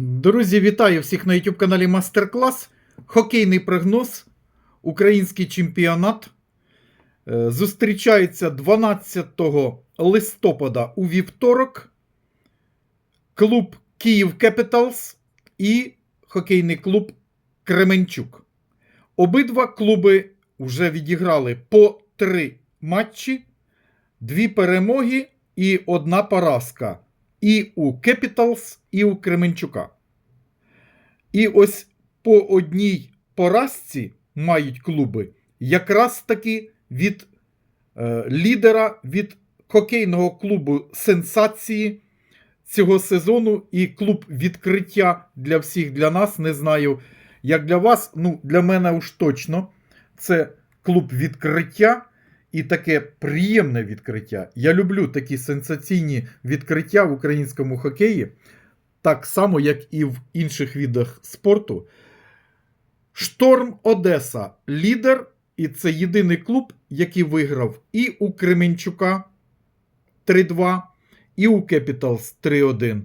Друзі, вітаю всіх на YouTube каналі Мастер Клас. Хокейний прогноз, український чемпіонат. Е, Зустрічається 12 листопада у вівторок. Клуб Київ Кепіталс і хокейний клуб Кременчук. Обидва клуби вже відіграли по три матчі, дві перемоги і одна поразка. І у Кепіталс, і у Кременчука. І ось по одній поразці мають клуби якраз таки від е, лідера, від хокейного клубу сенсації цього сезону і клуб відкриття для всіх для нас. Не знаю, як для вас. Ну, для мене уж точно. Це клуб відкриття і таке приємне відкриття. Я люблю такі сенсаційні відкриття в українському хокеї, так само, як і в інших видах спорту. Шторм Одеса лідер, і це єдиний клуб, який виграв і у Кременчука 3-2, і у Кепіталс 3-1.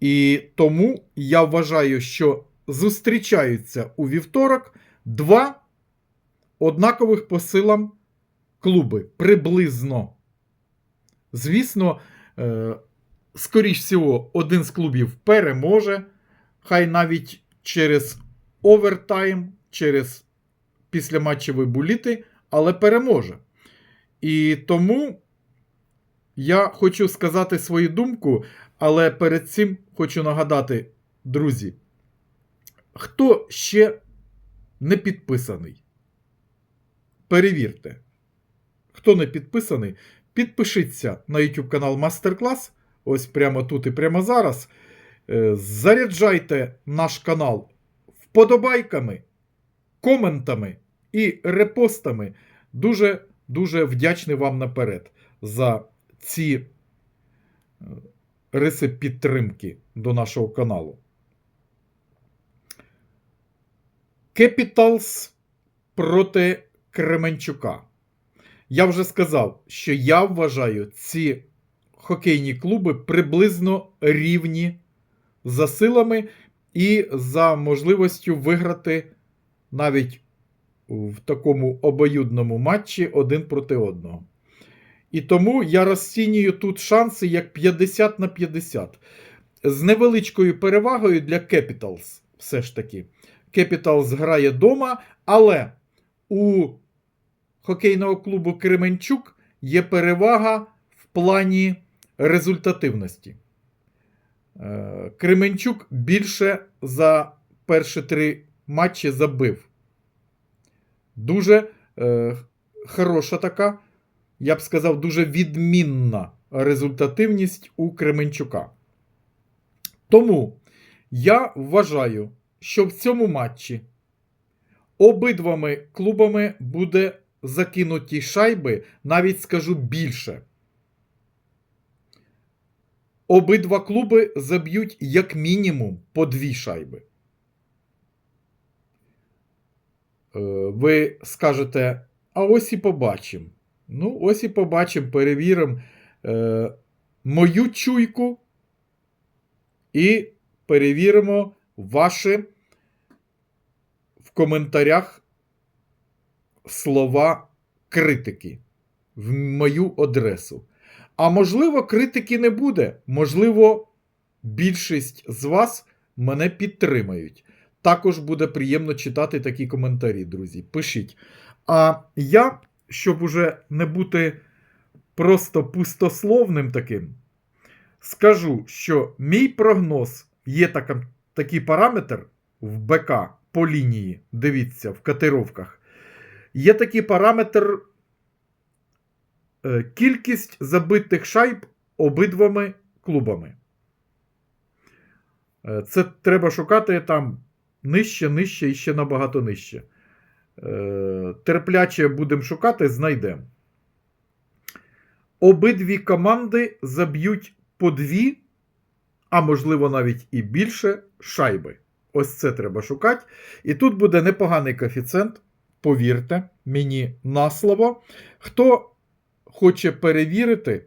І тому я вважаю, що зустрічаються у вівторок два однакових по силам клуби приблизно. Звісно, е, скоріш всього, один з клубів переможе, хай навіть через овертайм, через післяматчеві буліти, але переможе. І тому я хочу сказати свою думку, але перед цим хочу нагадати, друзі, хто ще не підписаний, перевірте. Хто не підписаний, підпишіться на YouTube канал Мастер-клас. Ось прямо тут і прямо зараз. Е, Заряджайте наш канал вподобайками, коментами і репостами. Дуже дуже вдячний вам наперед за ці е, риси підтримки до нашого каналу. Кепіталс проти Кременчука. Я вже сказав, що я вважаю ці хокейні клуби приблизно рівні за силами і за можливістю виграти навіть в такому обоюдному матчі один проти одного. І тому я розцінюю тут шанси як 50 на 50. З невеличкою перевагою для Capitals. Все ж таки. Capitals грає дома, але у хокейного клубу Кременчук є перевага в плані результативності. Е, Кременчук більше за перші три матчі забив. Дуже е, хороша така, я б сказав, дуже відмінна результативність у Кременчука. Тому я вважаю, що в цьому матчі обидвами клубами буде закинуті шайби, навіть скажу більше. Обидва клуби заб'ють як мінімум по дві шайби. Е, Ви скажете, а ось і побачимо. Ну, ось і побачимо, перевіримо е, мою чуйку і перевіримо ваші в коментарях слова критики в мою адресу. А можливо, критики не буде. Можливо, більшість з вас мене підтримають. Також буде приємно читати такі коментарі, друзі. Пишіть. А я, щоб уже не бути просто пустословним таким, скажу, що мій прогноз є така, такий параметр в БК по лінії. Дивіться, в котировках. Є такий параметр е, кількість забитих шайб обидвами клубами. Е, Це треба шукати там нижче, нижче і ще набагато нижче. Е, Терпляче будемо шукати, знайдемо. Обидві команди заб'ють по дві, а можливо навіть і більше шайби. Ось це треба шукати. І тут буде непоганий коефіцієнт. Повірте мені на слово. Хто хоче перевірити,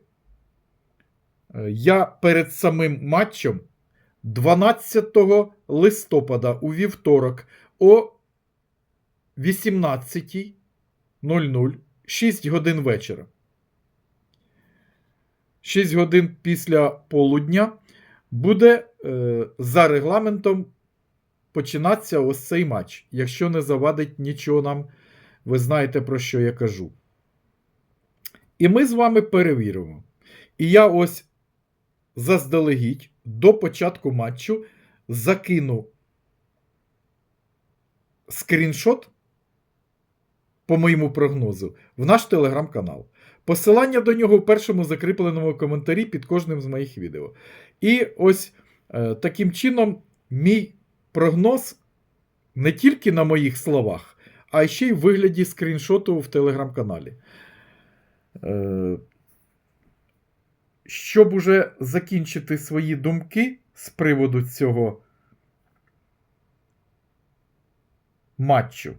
е, я перед самим матчем 12 листопада у вівторок о 18.00 6 годин вечора. 6 годин після полудня буде е, за регламентом починатися ось цей матч. Якщо не завадить нічого нам, ви знаєте, про що я кажу. І ми з вами перевіримо. І я ось заздалегідь до початку матчу закину скріншот по моєму прогнозу в наш телеграм-канал. Посилання до нього в першому закріпленому коментарі під кожним з моїх відео. І ось е, таким чином мій прогноз не тільки на моїх словах, а ще й в вигляді скріншоту в телеграм-каналі. Е, щоб уже закінчити свої думки з приводу цього матчу,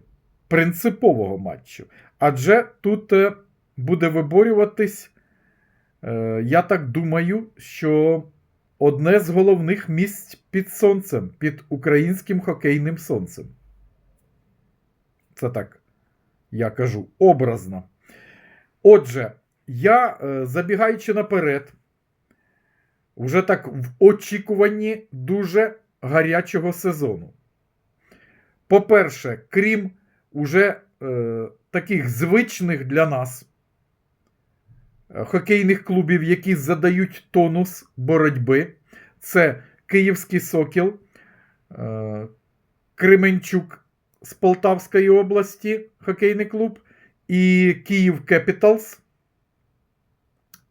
принципового матчу. Адже тут е, буде виборюватись, е, я так думаю, що одне з головних місць під сонцем, під українським хокейним сонцем. Це так, я кажу, образно. Отже, я, е, забігаючи наперед, вже так в очікуванні дуже гарячого сезону. По-перше, крім уже е, таких звичних для нас хокейних клубів, які задають тонус боротьби, це Київський Сокіл, е, Кременчук з Полтавської області, хокейний клуб, і Київ Кепіталс.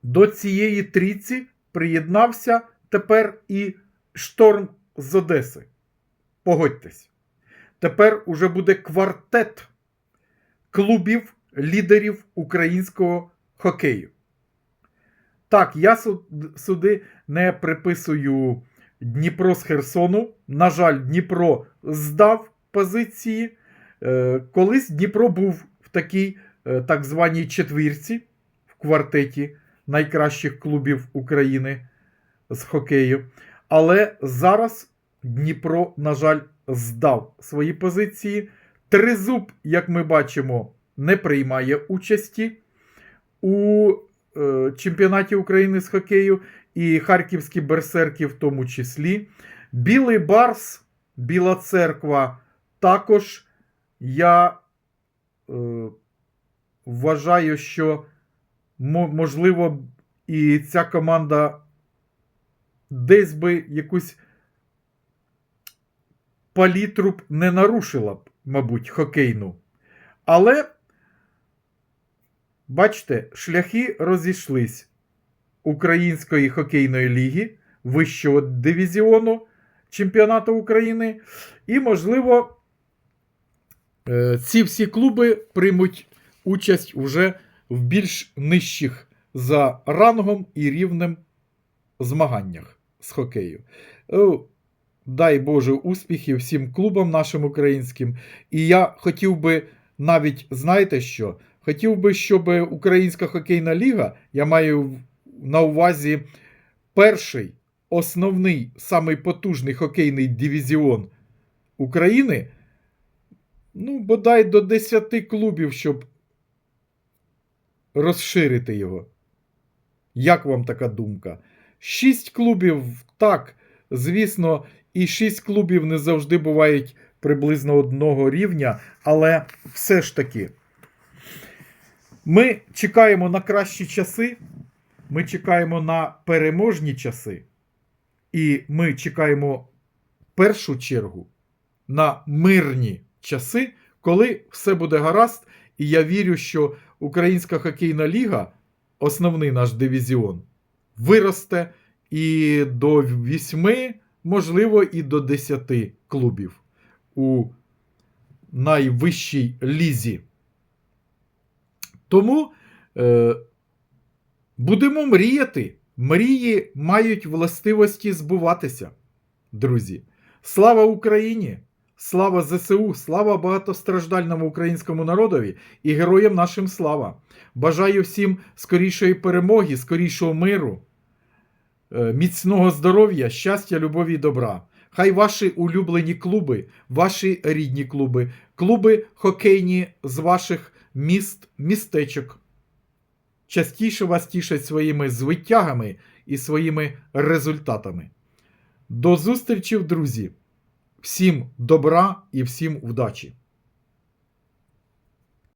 До цієї трійці приєднався тепер і шторм з Одеси. Погодьтесь. Тепер уже буде квартет клубів лідерів українського хокею. Так, я сюди не приписую Дніпро з Херсону. На жаль, Дніпро здав позиції. Е, колись Дніпро був в такій е, так званій четвірці в квартеті найкращих клубів України з хокею. Але зараз Дніпро, на жаль, здав свої позиції. Тризуб, як ми бачимо, не приймає участі у чемпіонаті України з хокею, і Харківські берсерки в тому числі. Білий Барс, Біла Церква також я е, вважаю, що можливо, і ця команда десь би якусь палітру б не нарушила б, мабуть, хокейну. Але, бачите, шляхи розійшлись Української хокейної ліги, вищого дивізіону чемпіонату України. І, можливо, е, ці всі клуби приймуть участь уже в більш нижчих за рангом і рівнем змаганнях з хокею. Дай Боже успіхів всім клубам нашим українським. І я хотів би навіть, знаєте що? Хотів би, щоб Українська хокейна ліга, я маю на увазі перший основний, самий потужний хокейний дивізіон України. Ну, бодай до 10 клубів, щоб розширити його. Як вам така думка? Шість клубів, так, звісно, і шість клубів не завжди бувають приблизно одного рівня, але все ж таки, ми чекаємо на кращі часи, ми чекаємо на переможні часи, і ми чекаємо в першу чергу на мирні часи, коли все буде гаразд, і я вірю, що Українська хокейна ліга, основний наш дивізіон, виросте і до 8, можливо, і до 10 клубів у найвищій лізі. Тому е, будемо мріяти. Мрії мають властивості збуватися, друзі. Слава Україні! Слава ЗСУ, слава багатостраждальному українському народові і героям нашим слава! Бажаю всім скорішої перемоги, скорішого миру. е, міцного здоров'я, щастя, любові і добра. Хай ваші улюблені клуби, ваші рідні клуби, клуби хокейні з ваших міст, містечок. Частіше вас тішать своїми звитягами і своїми результатами. До зустрічі, друзі! Всім добра і всім удачі!